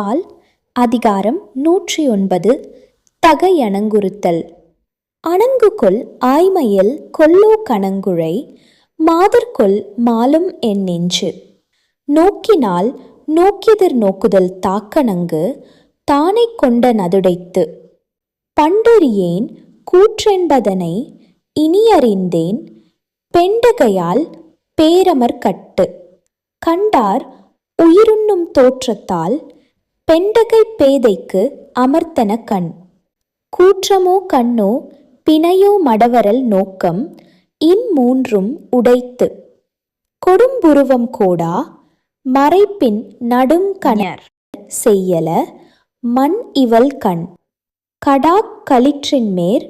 இன்பத்துப்பால் அதிகாரம் நூற்றி ஒன்பது தகையணங்குறுத்தல். அணங்குகொள் ஆய்மையில் கொல்லோ கணங்குழை மாதர்கொள் மாலும் என் நெஞ்சு. நோக்கினால் நோக்கியதிர் நோக்குதல் தாக்கணங்கு தானை கொண்ட நதுடைத்து. பண்டறியேன் கூற்றென்பதனை இனியறிந்தேன் பெண்டகையால் பேரமர் கட்டு கண்டார் உயிருண்ணும் தோற்றத்தால் பெண்டகை பேதைக்கு அமர்த்தன கண். கூற்றமோ கண்ணோ பிணையோ மடவரல் நோக்கம் இம்மூன்றும் உடைத்து. கொடும்புருவம் கோடா மறைப்பின் நடும் கணர் செய்யல மண் இவள் கண். கடாக் களிற்றின் மேற்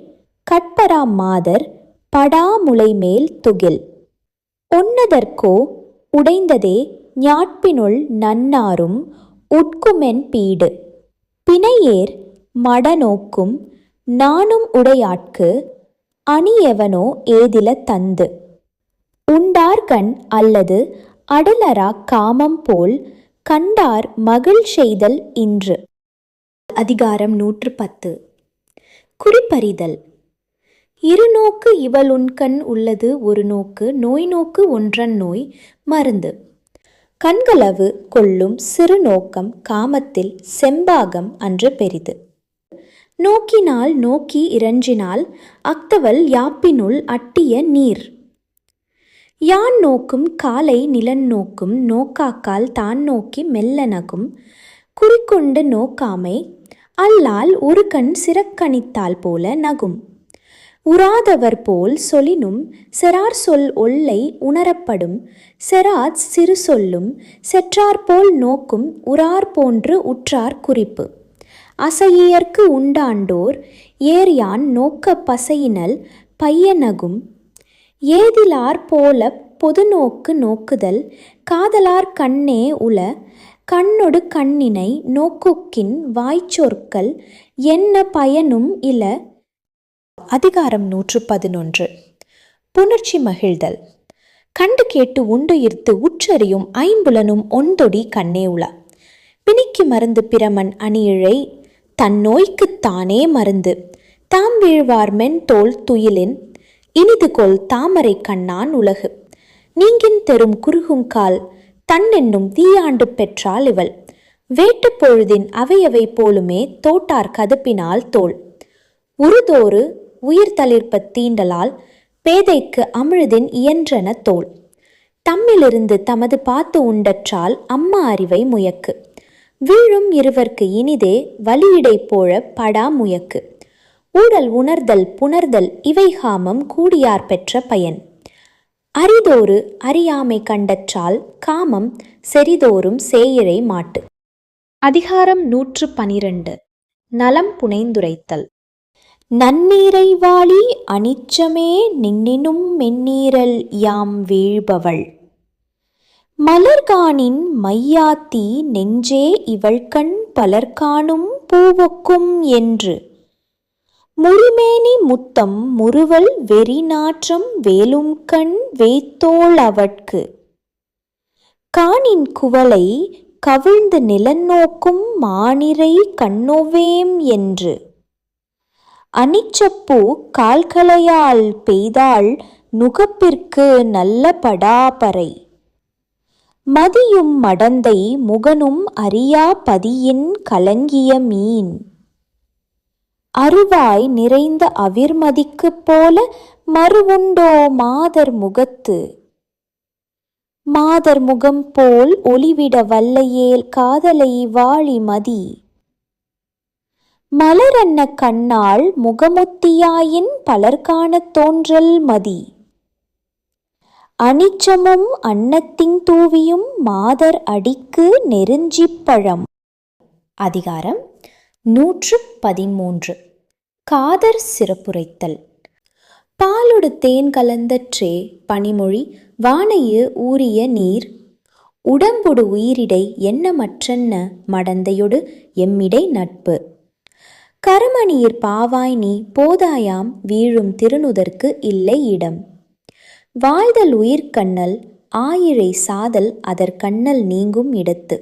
கட்பரா மாதர் படாமுலை மேல் துகில். ஒன்னதற்கோ உடைந்ததே ஞாட்பினுள் நன்னாரும் உட்குமென் பீடு. பிணையேர் மடநோக்கும் நானும் உடையாட்கு அணியவனோ ஏதில தந்து. உண்டார்கண் அல்லது அடலரா காமம் போல் கண்டார் மகிழ் செய்தல் இன்று. அதிகாரம் நூற்று பத்து குறிப்பறிதல் இருநோக்கு இவளுண்கண் உள்ளது ஒரு நோக்கு நோய் நோக்கு ஒன்றன் நோய் மருந்து. கண்களவு கொள்ளும் சிறு நோக்கம் காமத்தில் செம்பாகம் அன்று பெரிது. நோக்கினால் நோக்கி இறஞ்சினால் அக்தவல் யாப்பினுள் அட்டிய நீர். யான் நோக்கும் காலை நிலன் நோக்கும் நோக்காக்கால் தான் நோக்கி மெல்லனகும் குறிக்கொண்டு நோக்காமை அல்லால் ஒரு கண் சிறக்கணித்தால் போல நகும். உறாதவர் போல் சொலினும் செரார் சொல் ஒல்லை உணரப்படும் செராத் சிறு சொல்லும் செற்றார்போல் நோக்கும் உறார் போன்று உற்றார் குறிப்பு. அசையியர்க்கு உண்டாண்டோர் ஏர்யான் நோக்க பசையினல் பையனகும் ஏதிலார் போல பொதுநோக்கு நோக்குதல் காதலார் கண்ணே உல கண்ணொடு கண்ணினை நோக்குக்கின் வாய்ச்சொற்கள் என்ன பயனும் இல அதிகாரம் நூற்று பதினொன்று புணர்ச்சி மகிழ்தல். கண்டு கேட்டு உண்டுயிர்த்து உற்றறியும் ஐம்புலனும் ஒன்றொடி கண்ணே உள. பிணிக்கு மருந்து பிரமன் அணியிழை தன் நோய்க்குத் தானே மருந்து. தாம் வீழ்வார் மென் தோல் துயிலின் இனிது கொல் தாமரை கண்ணான் உலகு. நீங்கின் தெரும் குறுகுங்கால் தன்னென்னும் தீயாண்டு பெற்றாள் இவள். வேட்டு பொழுதின் அவையவை போலுமே தோட்டார் கதுப்பினால் தோல். உருதோறு உயிர் தளிர்ப்ப தீண்டலால் பேதைக்கு அமிழ்தின் இயன்றன தோல். தம்மிலிருந்து தமது பார்த்து உண்டற்றால் அம்மா அறிவை முயக்கு. வீழும் இருவர்க்கு இனிதே வலியிடை போழ படா முயக்கு. ஊழல் உணர்தல் புணர்தல் இவை காமம் கூடியார் பெற்ற பயன். அரிதோறு அறியாமை கண்டற்றால் காமம் செறிதோறும் சேயிழை மாட்டு. அதிகாரம் நூற்று பனிரெண்டு. நலம் புனைந்துரைத்தல். நன்னீரை வாழி அனிச்சமே நின்னினும் மென்னீரல் யாம் வீழ்பவள். மலர்கானின் மையாத்தி நெஞ்சே இவள்கண் பலர்காணும் பூவொக்கும் என்று. முருமேனி முத்தம் முறுவல் வெறி நாற்றம் வேலும் கண் வேத்தோள் அவட்கு. காணின் குவளை கவிழ்ந்து நிலநோக்கும் மானிரை கண்ணோவேம் என்று. அனிச்சப்பூ கால்களையால் பெய்தாள் நுகப்பிற்கு நல்ல படாபறை. மதியும் மடந்தை முகனும் அறியா பதியின் கலங்கிய மீன். அருவாய் நிறைந்த அவிர்மதிக்குப் போல மறுவுண்டோ மாதர் முகத்து. மாதர் முகம் போல் ஒளிவிட வல்லையேல் காதலை வாழி மதி. மலரன்ன கண்ணாள் முகமுத்தியாயின் பலர்காணத் தோன்றல் மதி. அனிச்சமும் அன்னத்தின் தூவியும் மாதர் அடிக்கு நெருஞ்சிப்பழம் அதிகாரம் நூற்று பதிமூன்று காதர் சிறப்புரைத்தல். பாலொடு தேன் கலந்த ட்ரே பனிமொழி வானையு ஊறிய நீர். உடம்புடு உயிரிடை என்ன மற்றென்ன மடந்தையொடு எம்மிடை நட்பு. கரமணியிற் பாவாய் நீ போதாயாம் வீழும் திருநுதற்கு இல்லை இடம். வாழ்தல் உயிர்க்கண்ணல் ஆயிழை சாதல் அதற்கண்ணல் நீங்கும் இடத்து.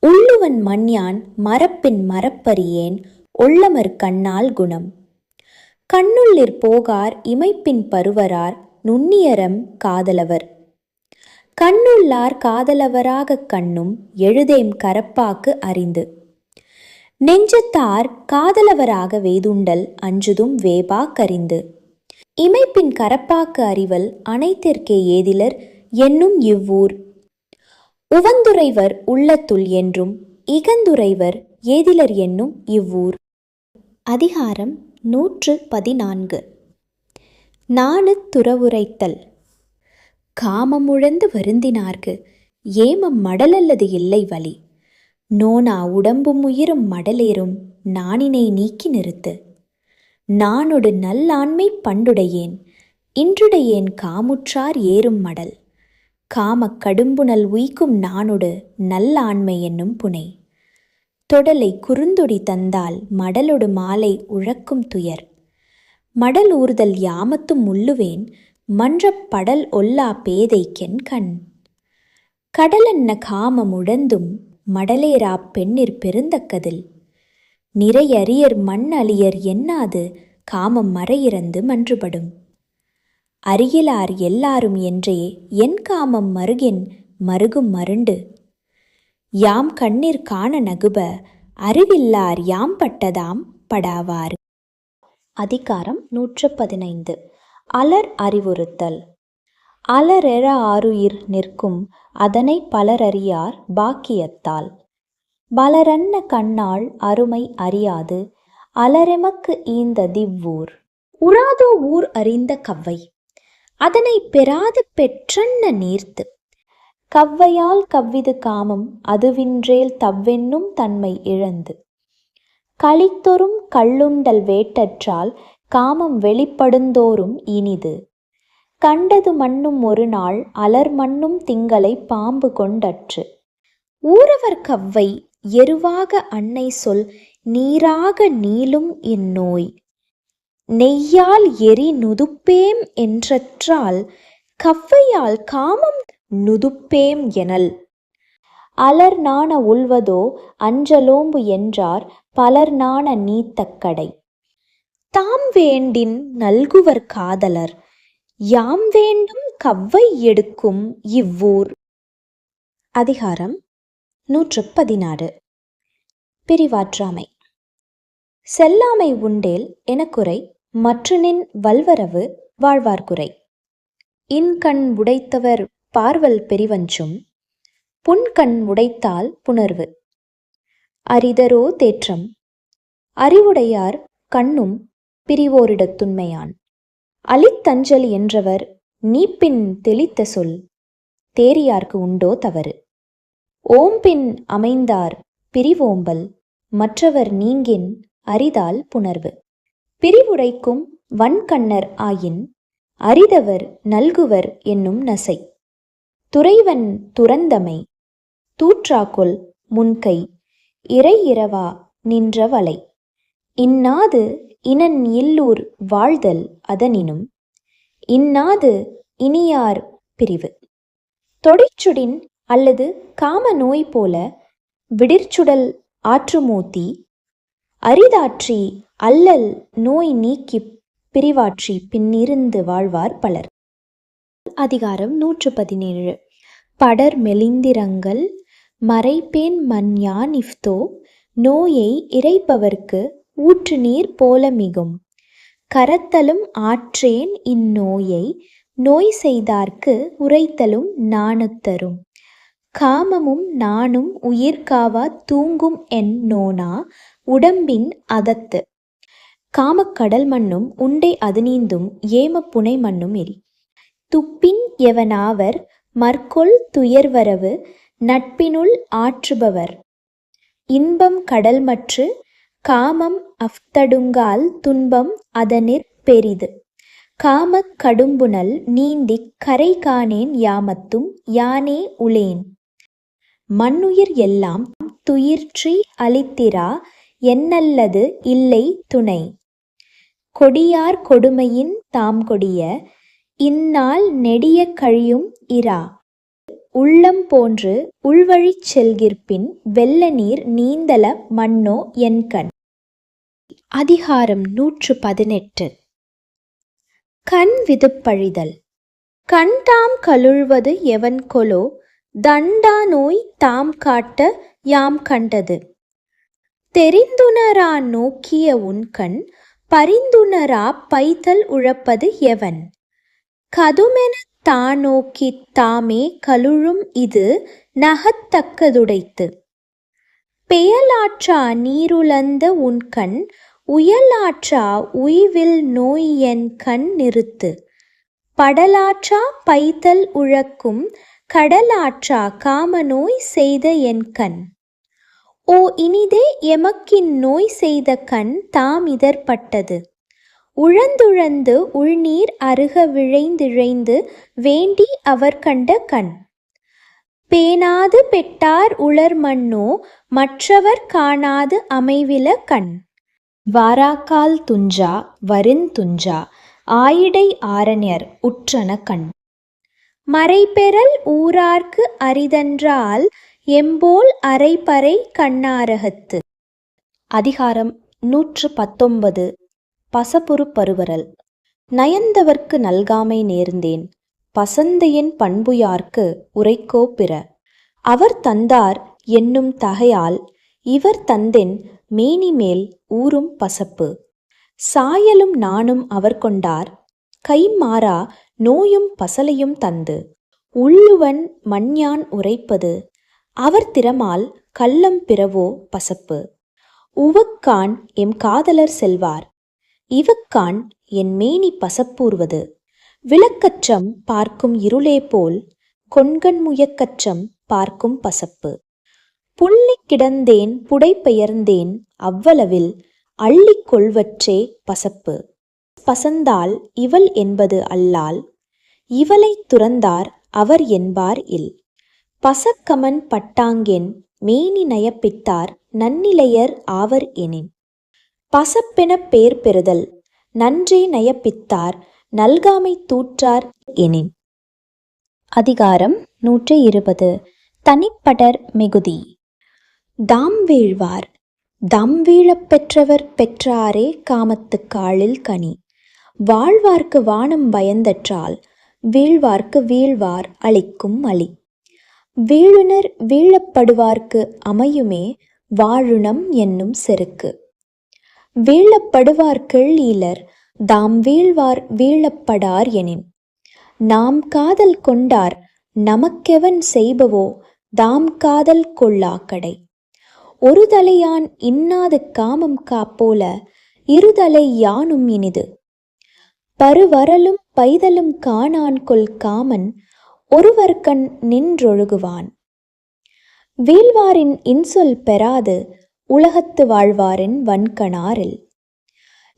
உள்ளுவன் மண்யான் மரப்பின் மரப்பறியேன் உள்ளமர் கண்ணால் குணம். கண்ணுள்ளிற் போகார் இமைப்பின் பருவரார் நுண்ணியரம் காதலவர். கண்ணுள்ளார் காதலவராகக் கண்ணும் எழுதேம் கரப்பாக்கு அறிந்து. நெஞ்சத்தார் காதலவராக வேதுண்டல் அஞ்சுதும் வேபா கரிந்து. இமைப்பின் கரப்பாக்கு அறிவல் அனைத்திற்கே ஏதிலர் என்னும் இவ்வூர். உவந்துரைவர் உள்ளத்துள் என்றும் இகந்துரைவர் ஏதிலர் என்னும் இவ்வூர். அதிகாரம் நூற்று பதினான்கு. நானு துறவுரைத்தல். காமமுழந்து வருந்தினார்க்கு ஏமம் மடலல்லது இல்லை வழி நோனா உடம்பும் உயிரும் மடலேறும் நாணினை நீக்கி நிறுத்து. நானொடு நல்லாண்மை பண்டுடையேன் இன்றுடையேன் காமுற்றார் ஏறும் மடல். காமக் கடும்புணல் உய்க்கும் நானொடு நல்லாண்மை என்னும் புனை. தொடலை குறுந்தொடி தந்தால் மடலொடு மாலை உழக்கும் துயர். மடல் ஊர்தல் யாமத்தும் உள்ளுவேன் மன்றப் படல் ஒல்லா பேதைக்கென் கண். காமம் உழந்தும் மடலேரா பெண்ணிற் பெருந்தக்கதில். நிறையரியர் மண் அழியர் எண்ணாது காமம் மறையிறந்து மன்றுபடும். அருகிலார் எல்லாரும் என்றே என் காமம் மருகின் மருகும் மருண்டு. யாம் கண்ணீர் காண நகுப அறிவில்லார் யாம் பட்டதாம் படாவார். அதிகாரம் நூற்று பதினைந்து. அலர் அறிவுறுத்தல். அலரெழ ஆருயிர் நிற்கும் அதனை பலரறியார் பாக்கியத்தால். பலரன்ன கண்ணாள் அருமை அறியாது அலரெமக்கு ஈந்த திவ்வூர். உறாதோ ஊர் அறிந்த கவ்வை. அதனை பெறாது பெற்றன்ன நீர்த்து. கவ்வையால் கவ்விது காமம் அதுவின்றேல் தவ்வென்னும் தன்மை இழந்து. களித்தொறும் கள்ளுண்டல் வேட்டற்றால் காமம் வெளிப்படுந்தோறும் இனிது. கண்டது மண்ணும் ஒரு நாள் அலர் மண்ணும் திங்களை பாம்பு கொண்டற்று. ஊரவர் கவ்வை எருவாக அன்னை சொல் நீராக நீளும் இந்நோய் நெய்யால் எரி நுதுப்பேம் என்றற்றால் கவ்வையால் காமம் நுதுப்பேம் எனல். அலர் நாண உள்வதோ அஞ்சலோம்பு என்றார் பலர் நாண நீத்தக்கடை. தாம் வேண்டின் நல்குவர் காதலர் யாம் வேண்டும் கவ்வை எடுக்கும் இவ்வூர். அதிகாரம் நூற்று பதினாறு பிரிவாற்றாமை. செல்லாமை உண்டேல் எனக்குறை மற்றனின் வல்வரவு வாழ்வார்குறை இன்கண் உடைத்தவர் பார்வல் பெரிவஞ்சும் புன்கண் உடைத்தால் புணர்வு. அரிதரோ தேற்றம். அறிவுடையார் கண்ணும் பிரிவோரிடத்துண்மையான் அலித்தஞ்சலி என்றவர் நீப்பின் தெளித்த சொல் தேரியார்க்கு உண்டோ தவறு. ஓம்பின் அமைந்தார் பிரிவோம்பல் மற்றவர் நீங்கின் அரிதால் புணர்வு. பிரிவுரைக்கும் வன்கண்ணர் ஆயின் அரிதவர் நல்குவர் என்னும் நசை. துறைவன் துறந்தமை தூற்றாக்குள் முன்கை இறை இரவா நின்ற வலை இன்னாது இனன் இல்லூர் வாழ்தல் அதனினும் இன்னாது இனியார் பிரிவு. தொடிச்சுடின் அல்லது காம நோய் போல விடிர்ச்சுடல் ஆற்றுமூத்தி அரிதாற்றி அல்லல் நோய் நீக்கிப் பிரிவாற்றி பின்னிருந்து வாழ்வார் பலர். அதிகாரம் நூற்று பதினேழு. படர் மெலிந்திரங்கள் மறைப்பேன் மன்யான் இஃப்தோ நோயை இறைப்பவர்க்கு ஊற்று நீர் போல மிகும் கரத்தலும் ஆற்றேன் இந்நோயை நோய் செய்தார்க்கு உரைத்தலும் நாணுத்தரும். காமமும் நானும் உயிர்காவா தூங்கும் என் நோனா உடம்பின் அதத்து. காமக்கடல் மண்ணும் உண்டை அதுநீந்தும் ஏம புனை மண்ணும் எரி துப்பின் எவனாவர் மற்கொள் துயர்வரவு நட்பினுள் ஆற்றுபவர். இன்பம் கடல்மற்று காமம் அஃதடுங்கால் துன்பம் அதனிற் பெரிது. காமக் கடும்புனல் நீந்திக் கரை காணேன் யாமத்தும் யானே உளேன். மண்ணுயிர் எல்லாம் துயிர்ற்றி அளித்திரா என்னல்லது இல்லை துணை. கொடியார் கொடுமையின் தாம் கொடிய இந்நாள் நெடிய கழியும் இரா. உள்ளம் போன்று உள்வழிச் செல்கிற்பின் வெள்ள நீர் நீந்தல மன்னோ என்கண். அதிகாரம் நூற்று பதினெட்டு. கண் விதுப்பழிதல். கண் தாம் எவன் கொலோ? தண்டா நோய் தாம் காட்ட யாம் கண்டது. தெரிந்துணரா நோக்கிய உன்கண் பரிந்துணரா பைதல் உழப்பது எவன்? கதுமெனத் தாநோக்கித் தாமே கழுழும் இது நகத்தக்கதுடைத்து. பெயலாற்றா நீருலந்த உன்கண் உயலாற்றா உய்வில் நோய் என் கண் நிறுத்து. படலாற்றா பைத்தல் உழக்கும் கடலாற்றா காமநோய் செய்த என் கண். ஓ இனிதே எமக்கின் நோய் செய்த கண் தாம் இதற்பட்டது. உழந்துழந்து உள்நீர் அருக விழைந்திழைந்து வேண்டி அவர் கண்ட கண். பேணாது பெட்டார் உளர் மண்ணோ மற்றவர் காணாது அமைவில கண். வாராக்கால் துஞ்சா வருந்துஞ்சா ஆயிடை ஆரண்யர் உற்றன கண். மறைபெறல் ஊரார்க்கு அரிதன்றால் எம்போல் அரைபறை கண்ணாரகத்து. அதிகாரம் நூற்று பத்தொன்பது பசபுரு பருவரல் நயந்தவர்க்கு நல்காமை நேர்ந்தேன். பசந்தையின் பண்புயார்க்கு உரைக்கோ பிற. அவர் தந்தார் என்னும் தகையால். இவர் தந்தென் மேனிமேல் ஊறும் பசப்பு. சாயலும் நானும் அவர் கொண்டார். கைமாறா நோயும் பசலையும் தந்து. உள்ளுவன் மண்யான் உரைப்பது. அவர் திறமால் கள்ளம் பிறவோ பசப்பு. உவக்கான் எம் காதலர் செல்வார். இவக்கான் என் மேனி பசப்பூர்வது. விளக்கற்றம் பார்க்கும் இருளே போல் கொண்கண் முயக்கற்றம் பார்க்கும் பசப்பு. புள்ளிக் கிடந்தேன் புடைபெயர்ந்தேன் அவ்வளவில் அள்ளிக் கொள்வற்றே பசப்பு. பசந்தால் இவள் என்பது அல்லால் இவளைத் துறந்தார் அவர் என்பார் இல். பசக்கமன் பட்டாங்கென் மேனி நயப்பித்தார் நன்னிலையர் ஆவர் எனின். பசப்பெனப் பேர் பெறுதல் நன்றே நயப்பித்தார் நல்காமை தூற்றார் எனின். அதிகாரம் நூற்றி இருபது. தனிப்படர் மிகுதி. தாம் வீழ்வார். தம் வீழப் பெற்றவர் பெற்றாரே காமத்துக் காலில் கனி. வாழ்வார்க்கு வானம் பயந்தற்றால் வீழ்வார்க்கு வீழ்வார் அளிக்கும் அலி. வீழுனர் வீழப்படுவார்க்கு அமையுமே வாழுணம் என்னும் செருக்கு. வீழப்படுவார்கள் ஈலர் தாம் வீழ்வார் வீழப்படார் எனின். நாம் காதல் கொண்டார் நமக்கெவன் செய்பவோ தாம் காதல் கொள்ளாக்கடை. ஒரு தலையான் இன்னாது காமம் காப்போல இருதலை யானும் இனிது. பருவரலும் பைதலும் காணான் கொல் காமன் ஒருவர்கண் நின்றொழுகுவான். வீழ்வாரின் இன்சொல் பெறாது உலகத்து வாழ்வாரின் வன்கணாரில்.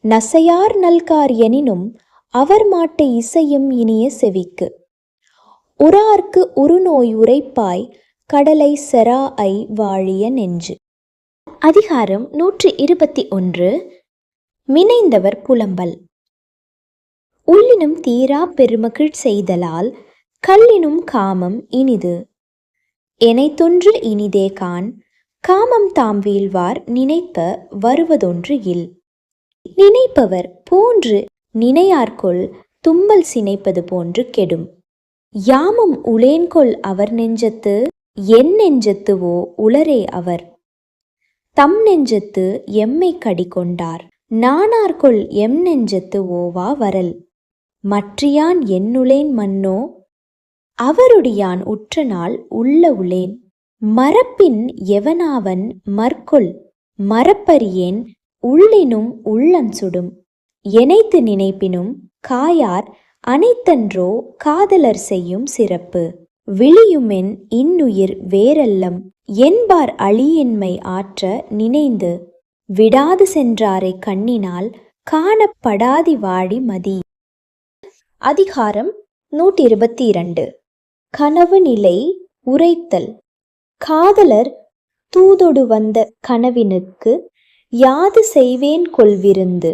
நசையார் நல்கார் எனினும் அவர் மாட்டை இசையும் இனிய செவிக்கு. உரார்க்கு உருநோய் உரைப்பாய் கடலை செரா ஐ வாழிய நெஞ்சு. அதிகாரம் நூற்றி இருபத்தி ஒன்று. மினைந்தவர் புலம்பல். உள்ளினும் தீரா பெருமகிழ் செய்தலால் கல்லினும் காமம் இனிது. எனைத்தொன்று இனிதே கான் காமம் தாம் வீழ்வார் நினைப்ப வருவதொன்று இல். நினைப்பவர் போன்று நினையார்கொள் தும்பல் சினைப்பது போன்று கெடும். யாமும் உளேன்கொள் அவர் நெஞ்சத்து என் நெஞ்சத்துவோ உளரே அவர். தம் நெஞ்சத்து எம்மை கடி கொண்டார் நானார்கொள் எம் நெஞ்சத்து ஓவா வரல். மற்றியான் என்னுளேன் மன்னோ? அவருடையான் உற்ற நாள் உள்ள உளேன். மரப்பின் எவனாவன் மற்கொள்? மரப்பரியேன் உள்ளினும் உள்ளன் சுடும். எனைத்து நினைப்பினும் காயார் அனைத்தன்றோ காதலர் செய்யும் சிறப்பு. விழியுமென் இன்னுயிர் வேறல்லம். என்பார் அழியின்மை ஆற்ற நினைந்து. விடாது சென்றாரை கண்ணினால் காணப்படாதி வாடி மதி. அதிகாரம் நூற்றி இருபத்தி இரண்டு கனவு நிலை உரைத்தல். காதலர் தூதொடு வந்த கனவினுக்கு யாது செய்வேன் கொள்விருந்து.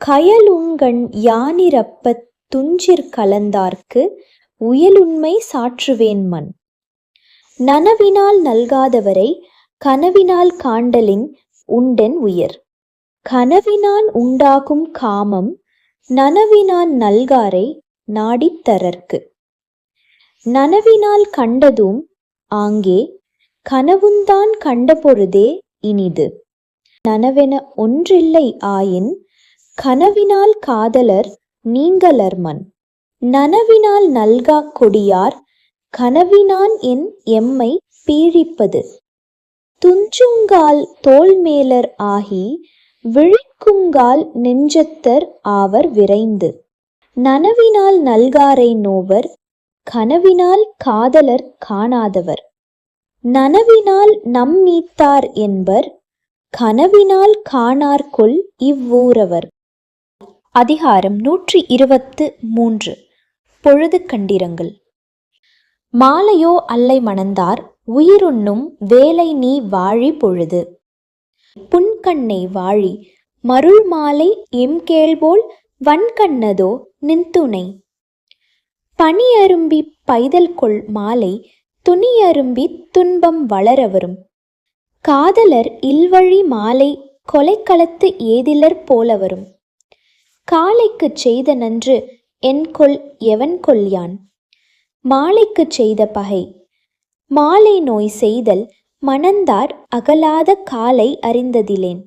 கயலுங்கண் யானிரப்பத் துஞ்சிற் கலந்தார்க்கு உயலுண்மை சாற்றுவேன் மன் நனவினால் நல்காதவரை கனவினால் காண்டலின் உண்டென் உயர். கனவினால் உண்டாகும் காமம் நனவினால் நல்காரை நாடித் தரற்கு. நனவினால் கண்டதும் ஆங்கே கனவுந்தான் கண்டபொழுதே இனிது. நனவென ஒன்றில்லை ஆயின் கனவினால் காதலர் நீங்கலர்மன் நனவினால் நல்கா கொடியார் கனவினான் என் எம்மை பீழிப்பது. துஞ்சுங்கால் தோல்மேலர் ஆகி விழிக்குங்கால் நெஞ்சத்தர் ஆவர் விரைந்து. நனவினால் நல்காரை நோவர் கனவினால் காதலர் காணாதவர். நனவினால் நம் நீத்தார் என்பர் கனவினால் காணார்கொள் இவ்வூரவர். அதிகாரம் நூற்றி இருபத்து மூன்று. பொழுது கண்டிரங்கள். மாலையோ அல்லை மணந்தார் உயிருண்ணும் வேலை நீ வாழி பொழுது. புன்கண்ணை வாழி மருள் மாலை எம் கேள்போல் வன்கண்ணதோ நின்துணை பனியரும்பி பைதல் கொள் மாலை துணியரும்பி துன்பம் வளரவரும். காதலர் இல்வழி மாலை கொலைக்களத்து ஏதிலர் போலவரும். காலைக்குச் செய்த நன்று என் கொல் எவன் கொல்யான்? மாலைக்குச் செய்த பகை. மாலை நோய் செய்தல் மணந்தார் அகலாத காலை அறிந்ததிலேன்.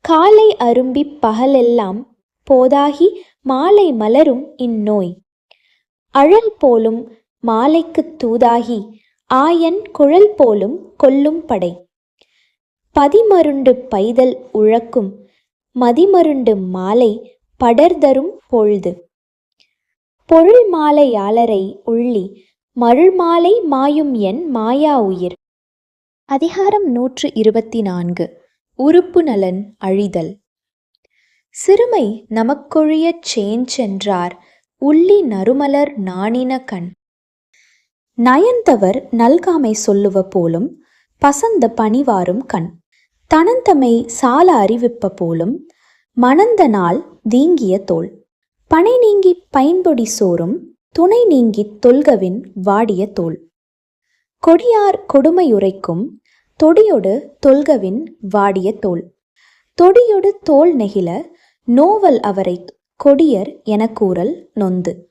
காலை அரும்பிப் பகலெல்லாம் போதாகி மாலை மலரும் இந்நோய். அழல் போலும் மாலைக்குத் தூதாகி ஆயன் குழல் போலும் கொல்லும் படை. பதிமருண்டு பைதல் உழக்கும் மதிமருண்டு மாலை படர்தரும் பொழுது. பொருள் மாலையாளரை உள்ளி மருள் மாலை மாயும் என் மாயா உயிர். அதிகாரம் நூற்று இருபத்தி நான்கு உறுப்பு நலன் அழிதல். சிறுமை நமக்கொழியச் சேஞ்சென்றார் உள்ளி நறுமலர் நாணின கண். நயந்தவர் நல்காமை சொல்லுவ போலும் பசந்த பணிவாரும் கண். தனந்தமை சால அறிவிப்ப போலும் மணந்த நாள் தீங்கிய தோல். பனை நீங்கி பைன்பொடி சோறும் துணை நீங்கித் தொல்கவின் வாடிய தோல். கொடியார் கொடுமையுரைக்கும் தொடியொடு தொல்கவின் வாடிய தோல். தொடியொடு தோல் நெகிழ நோவல் அவரை கொடியர் எனக் கூறல் நொந்து.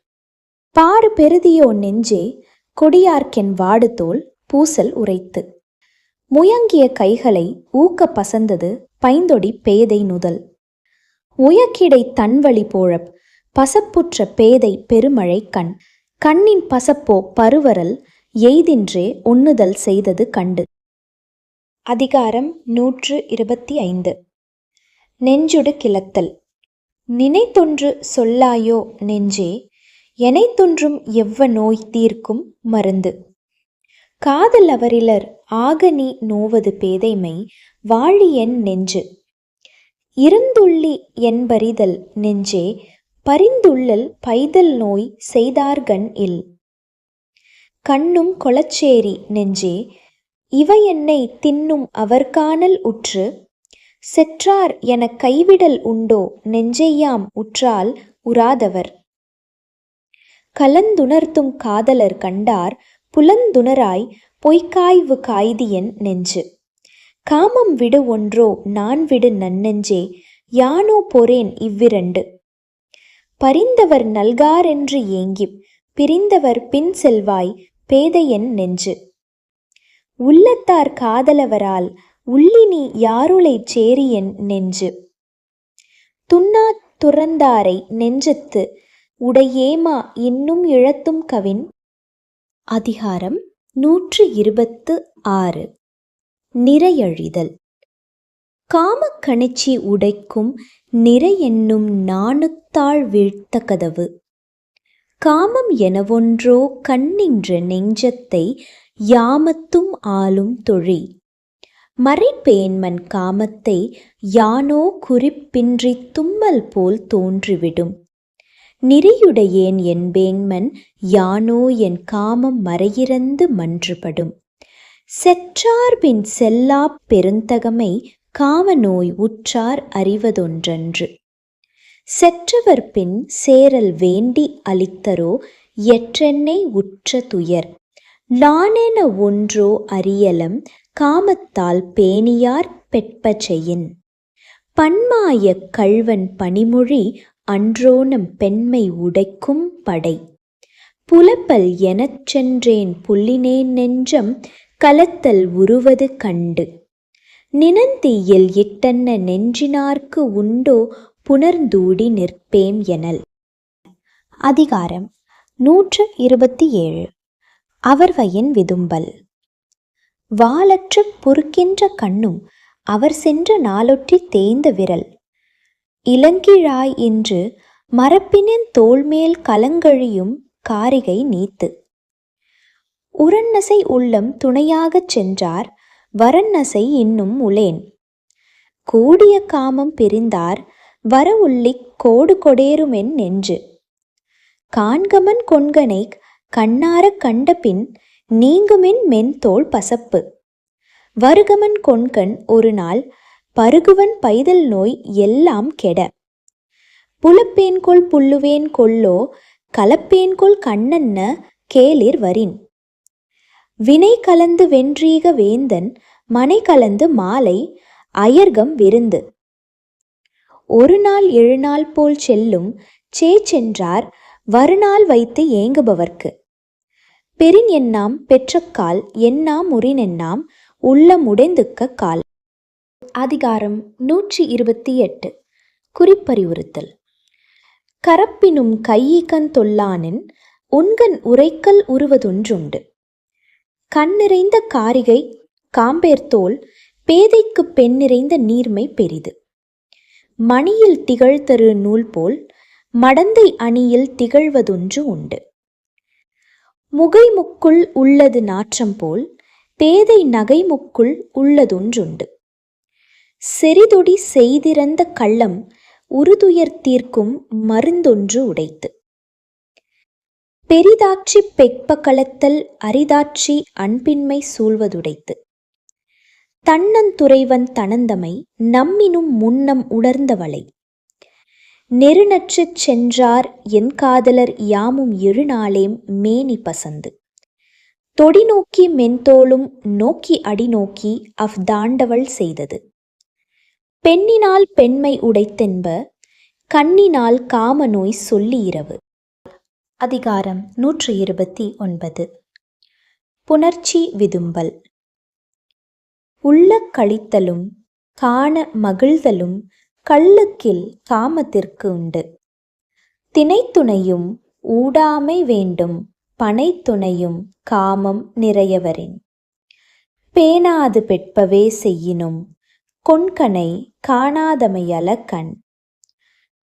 பாறு பெருதியோ நெஞ்சே கொடியார்க்கென் வாடு தோல் பூசல் உரைத்து. முயங்கிய கைகளை ஊக்க பசந்தது பைந்தொடி பேதை நுதல். உயக்கிடை தன்வழி போழப் பசப்புற்ற பேதை பெருமழை கண். கண்ணின் பசப்போ பருவரல் எய்தின்றே உண்ணுதல் செய்தது கண்டு. அதிகாரம் நூற்று இருபத்தி ஐந்து. நெஞ்சுடு கிளத்தல். நினைத்தொன்று சொல்லாயோ நெஞ்சே எனைத்தொன்றும் எவ்வ நோய் தீர்க்கும் மருந்து. காதல் அவரிலர் ஆகனி நோவது பேதைமை வாழியன் நெஞ்சு. இருந்துள்ளி என்பறிதல் நெஞ்சே பரிந்துள்ளல் பைதல் நோய் செய்தார்கண் இல். கண்ணும் கொளச்சேரி நெஞ்சே இவையென்னை என்னை தின்னும் அவர்காணல் உற்று செற்றார் எனக் கைவிடல் உண்டோ நெஞ்சையாம் உற்றால் உறாதவர். கலந்துணர்த்தும் காதலர் கண்டார் புலந்துணராய் பொய்க்காய்வு காய்தியன் நெஞ்சு. காமம் விடு ஒன்றோ நான் விடு நன்னெஞ்சே யானோ பொறேன் இவ்விரண்டு. பரிந்தவர் நல்காரென்று ஏங்கிப் பிரிந்தவர் பின் செல்வாய் பேதையன் நெஞ்சு. உள்ளத்தார் காதலவரால் உள்ளினி யாருளைச் சேரியன் நெஞ்சு. துன்னா துறந்தாரை நெஞ்சத்து உடையேமா இன்னும் இழத்தும் கவின்? அதிகாரம் நூற்று இருபத்து ஆறு. நிறையழிதல். காமக்கணிச்சி உடைக்கும் நிறை என்னும் நாணுத்தாள் வீழ்த்த கதவு. காமம் எனவொன்றோ கண்ணின்ற நெஞ்சத்தை யாமத்தும் ஆளும் தொழி. மறைப்பேன்மன் காமத்தை யானோ குறிப்பின்றித் தும்மல் போல் தோன்றிவிடும். நிறையுடையேன் என்பேன்மன் யானோ என் காமம் மறையிறந்து மன்றுபடும். செற்றார்பின் செல்லாப் பெருந்தகமை காமநோய் உற்றார் அறிவதொன்றன்று. செற்றவர் பின் சேரல் வேண்டி அளித்தரோ எற்றென்னை உற்ற துயர். நானென ஒன்றோ அறியலம் காமத்தால் பேணியார் பெட்பச்செயின். பன்மாய கள்வன் பனிமொழி அன்றோனம் பெண்மை உடைக்கும் படை. புலப்பல் எனச் சென்றேன் புல்லினேன் நெஞ்சம் கலத்தல் உருவது கண்டு. நினந்தீயில் இட்டன்ன நெஞ்சினார்க்கு உண்டோ புணர்ந்தூடி நிற்பேம் எனல். அதிகாரம் நூற்று இருபத்தி ஏழு அவர்வையின் விதும்பல். வாலற்று பொறுக்கின்ற கண்ணும் அவர் சென்ற நாளொற்றி தேய்ந்த விரல். இளங்கிழாய் என்று மரப்பினின் தோல்மேல் கலங்கழியும் காரிகை நீத்து. உரன்னசை உள்ளம் துணையாகச் சென்றார் வரன்னசை இன்னும் உளேன். கூடிய காமம் பிரிந்தார் வர உள்ளிக் கோடு கொடேருமென் நெஞ்சு. காண்கமன் கொண்கனை கண்ணாரக் கண்டபின் நீங்குமென் மென்தோல் பசப்பு. வருகமன் கொண்கண் ஒரு நாள் பருகுவன் பைதல் நோய் எல்லாம் கெட. புலப்பேன்கொள் புல்லுவேன் கொல்லோ கலப்பேன்கொள் கண்ணன்ன கேளிர் வரின். வினை கலந்து வென்றீக வேந்தன் மனை கலந்து மாலை அயர்கம் விருந்து. ஒரு நாள் எழுநாள் போல் செல்லும் சே சென்றார் வருநாள் வைத்து ஏங்குபவர்க்கு. பெரின் எண்ணாம் பெற்றக்கால் எண்ணாம் உரினெண்ணாம் உள்ள முடைந்துக்க கால். அதிகாரம் நூற்றி இருபத்தி எட்டு. குறிப்பறிவுறுத்தல். கரப்பினும் கையீக்கன் தொல்லானின் உண்கண் உரைக்கல் உருவதொன்றுண்டு. கண் நிறைந்த காரிகை காம்பேர்தோல் பேதைக்கு பெண் நிறைந்த நீர்மை பெரிது. மணியில் திகழ்தரு நூல் போல் மடந்தை அணியில் திகழ்வதொன்று உண்டு. முகைமுக்குள் உள்ளது நாற்றம் போல் பேதை நகைமுக்குள் உள்ளதொன்றுண்டு செறிதொடி செய்திறந்த கள்ளம் உறுதுயர் தீர்க்கும் மருந்தொன்று உடைத்து. பெரிதாட்சி பெப்ப கலத்தல் அரிதாட்சி அன்பின்மை சூழ்வதுடைத்து. தன்னந்துறைவன் தனந்தமை நம்மினும் முன்னம் உணர்ந்தவளை நெருநற்றுச் சென்றார் என் காதலர் யாமும் எழுநாளேம் மேனி பசந்து. தொடி நோக்கி மென்தோளும் நோக்கி அடி நோக்கி அவ் தாண்டவள் செய்தது. பெண்ணினால் பெண்மை உடைத்தென்ப கண்ணினால் காம நோய் சொல்லி இரவு அதிகாரம் நூற்றி இருபத்தி ஒன்பது. புணர்ச்சி விதும்பல். உள்ள கழித்தலும் காண மகிழ்தலும் கள்ளுக்கில் காமத்திற்கு உண்டு. திணைத்துணையும் ஊடாமை வேண்டும் பனைத்துணையும் காமம் நிறையவரின். பேணாது பெட்பவே செய்யினும் கொண்கனை காணாதமையல கண்.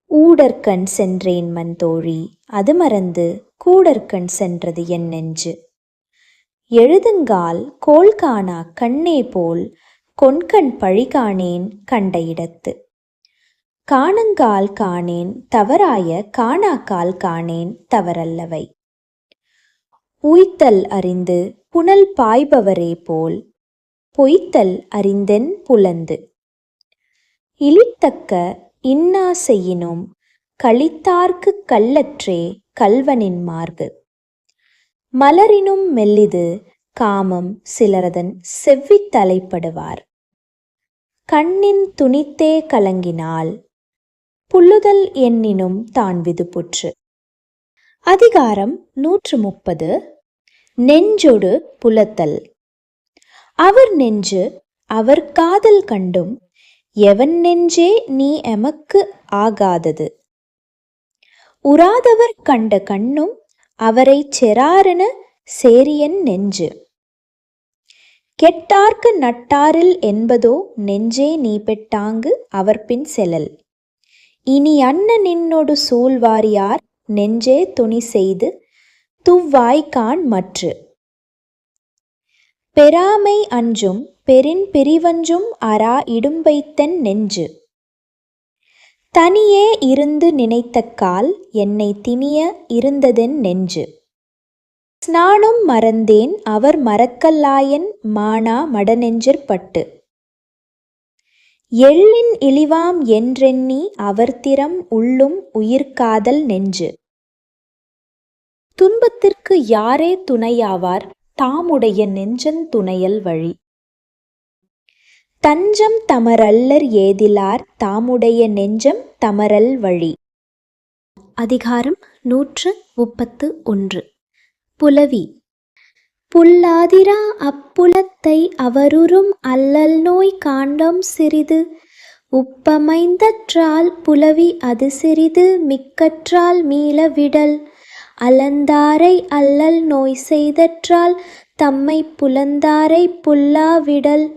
ஊடற்கண் சென்றேன் மன் தோழி அது மறந்து கூடற்கண் சென்றது என் நெஞ்சு. எழுதுங்கால் கோல்கானா கண்ணே போல் கொன்கண் பழி காணேன் கண்ட இடத்து. காணுங்கால் காணேன் தவறாய காணாக்கால் காணேன் தவறல்லவை. உய்த்தல் அறிந்து புனல் பாய்பவரே போல் பொய்த்தல் அறிந்தென் புலந்து. இழித்தக்க இன்னா செய்யினும் கழித்தார்க்குக் கல்லற்றே கல்வனின் மார்பு. மலரினும் மெல்லிது காமம் சிலரதன் செவ்வித் தலைப்படுவார். கண்ணின் துணித்தே கலங்கினால் புல்லுதல் எண்ணினும் தான் விதுப்புற்று அதிகாரம் நூற்று முப்பது நெஞ்சொடு புலத்தல். அவர் நெஞ்சு அவர் காதல் கண்டும் எவன் நெஞ்சே நீ எமக்கு ஆகாதது. உறாதவர் கண்ட கண்ணும் அவரைச் செராரென சேரியன் நெஞ்சு. கெட்டார்க்கு நட்டாரில் என்பதோ நெஞ்சே நீ பெட்டாங்கு அவர்பின் செலல். இனி அன்ன நின்னொடு சூழ்வாரியார் நெஞ்சே துணி செய்து துவ்வாய்கான் மற்று. பெறாமை அஞ்சும் பெரின் பிரிவஞ்சும் அரா இடும்பைத்தன் நெஞ்சு. தனியே இருந்து நினைத்த கால் என்னை திணிய இருந்ததென் நெஞ்சு. ஸ்நானம் மறந்தேன் அவர் மறக்கல்லாயன் மானா மடநெஞ்சிற்பட்டு எள்ளின் இழிவாம் என்றெண்ணி அவர்திறம் உள்ளும் உயிர்காதல் நெஞ்சு. துன்பத்திற்கு யாரே துணையாவார் தாமுடைய நெஞ்சன் துணையல் வழி. தஞ்சம் தமரல்லர் ஏதிலார் தாமுடைய நெஞ்சம் தமரல் வழி. அதிகாரம் நூற்று முப்பத்து ஒன்று. புலவி. புல்லாதிரா அப்புலத்தை அவருறும் அல்லல் நோய் காண்டம் சிறிது. உப்பமைந்தற்றால் புலவி அது சிறிது மிக்கற்றால் மீள விடல். அலந்தாரை அல்லல் நோய் செய்தற்றால் தம்மை புலந்தாரை புல்லாவிடல்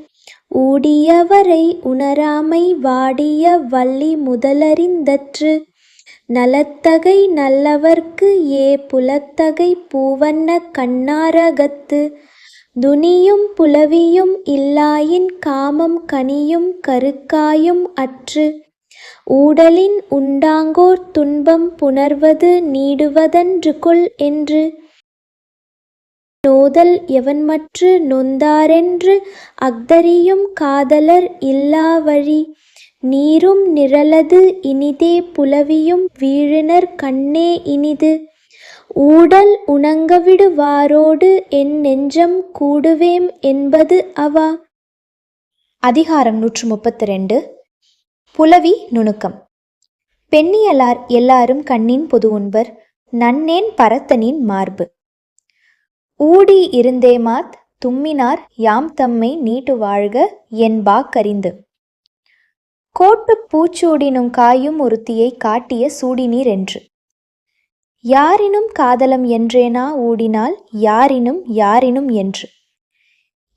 ஓடியவரை ஊடியவரை உணராமை வாடிய வள்ளி முதலறிந்தற்று நலத்தகை நல்லவர்க்கு ஏ புலத்தகை பூவண்ண கண்ணாரகத்து துனியும் புலவியும் இல்லாயின் காமம் கனியும் கருக்காயும் அற்று ஊடலின் உண்டாங்கோர் துன்பம் புணர்வது நீடுவதன்று கொள் என்று நோதல் எவன்மற்று நொந்தாரென்று அஃதறியும் காதலர் இல்லா வழி நீரும் நிழலது இனிதே புலவியும் வீழினர் கண்ணே இனிது. ஊடல் உணங்கவிடுவாரோடு என் நெஞ்சம் கூடுவேம் என்பது அவா. அதிகாரம் நூற்று முப்பத்தி ரெண்டு புலவி நுணுக்கம். பெண்ணியலார் எல்லாரும் கண்ணின் பொது உண்பர் நன்னேன் பரத்தனின் மார்பு. ஊடி இருந்தேமாத் தும்மினார் யாம் தம்மை நீட்டு வாழ்க என்பாக்கறிந்து கோட்டு பூச்சூடினும் காயும் ஒருத்தியை காட்டிய சூடினீர் என்று. யாரினும் காதலம் என்றேனா ஊடினால் யாரினும் யாரினும் என்று.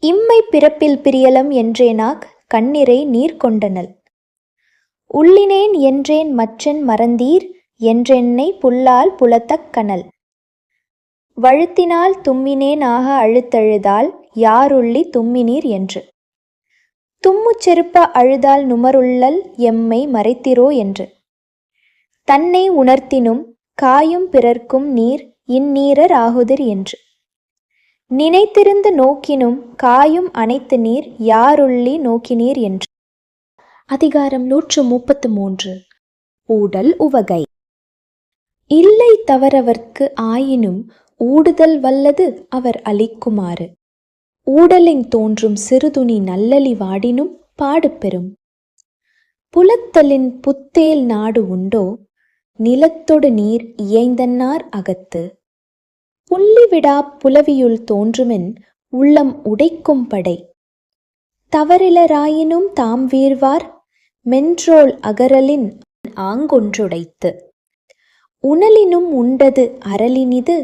இம்மை பிறப்பில் பிரியலம் என்றேனாக் கண்ணீரை நீர் கொண்டனள். உள்ளினேன் என்றேன் மற்றன் மறந்தீர் என்றென்னை புல்லால் புலத்தக் கனல். வழுத்தினால் தும்மினேனாக அழுத்தழுதால் யாருள்ளி தும்மினீர் என்று. தும்முச் செருப்ப அழுதால் நுமருள்ளல் எம்மை மறைத்திரோ என்று. தன்னை உணர்த்தினும் காயும் பிறர்க்கும் நீர் இந்நீரர் ஆகுதிர் என்று. நினைத்திருந்து நோக்கினும் காயும் அனைத்து நீர் யாருள்ளி நோக்கினீர் என்று. அதிகாரம் நூற்று முப்பத்து மூன்று. ஊடல் உவகை. இல்லை தவறவர்க்கு ஆயினும் ஊடுதல் வல்லது அவர் அளிக்குமாறு. ஊடலின் தோன்றும் சிறுதுணி நல்லலி வாடினும் பாடுபெறும். புலத்தலின் புத்தேல் நாடு உண்டோ? நிலத்தொடு நீர் இயைந்தன்னார் அகத்து. புள்ளிவிடா புலவியுள் தோன்றுமென் உள்ளம் உடைக்கும் படை. தவறிலராயினும் தாம் வீர்வார் மென்றோல் அகரலின் ஆங்கொன்றுடைத்து. உணலினும் உண்டது அரலினிது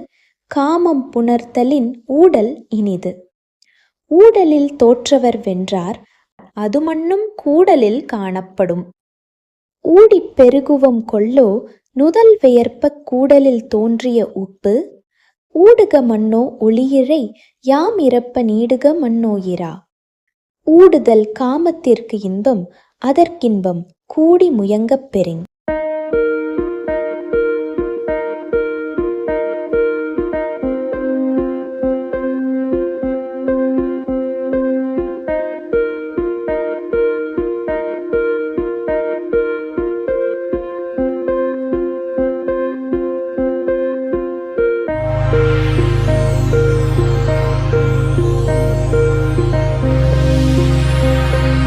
காமம் புணர்த்தலின் ஊடல் இனிது. ஊடலில் தோற்றவர் வென்றார் அது மண்ணும் கூடலில் காணப்படும். ஊடிப் பெருகுவம் கொள்ளோ நுதல் வியர்ப்பக் கூடலில் தோன்றிய உப்பு? ஊடுக மண்ணோ ஒளியிழை யாம் இறப்ப நீடுக மண்ணோயிரா ஊடுதல் காமத்திற்கு இன்பம் அதற்கின்பம் கூடி முயங்கப் பெறின்.